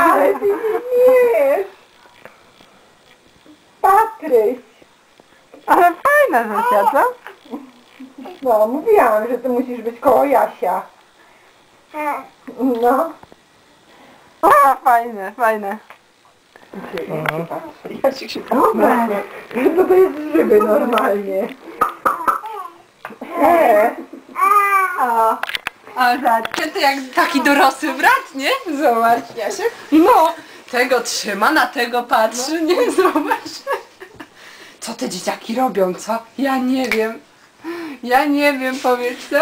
Ale ty nie wiesz. Patryś. Ale fajne Zosia, co? No, mówiłam, że ty musisz być koło Jasia. No. A, fajne, fajne. Jasiek się Dobra. No to jest żywy normalnie. He. A, zobaczcie, to jak taki dorosły brat, nie? Zobacz, Jasiek. No, tego trzyma, na tego patrzy, nie? Zobacz. Co te dzieciaki robią, co? Ja nie wiem. Ja nie wiem, powiedz co?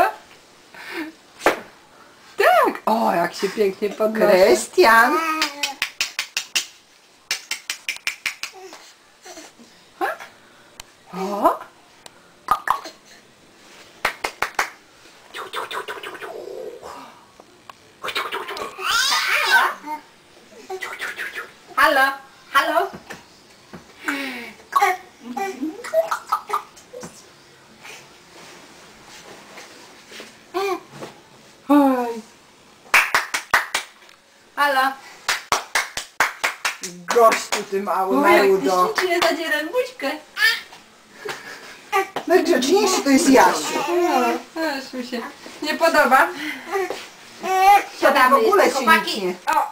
Tak. O, jak się pięknie podnosi. Krystian. O. Halo, halo. Oj. Halo. Gościu ty mały, maludo. ślicznie zadzieram buźkę. Najgrzeczniejszy to jest Jasiu. No, aż mi się nie podoba. w ogóle się chłopaki. nic O,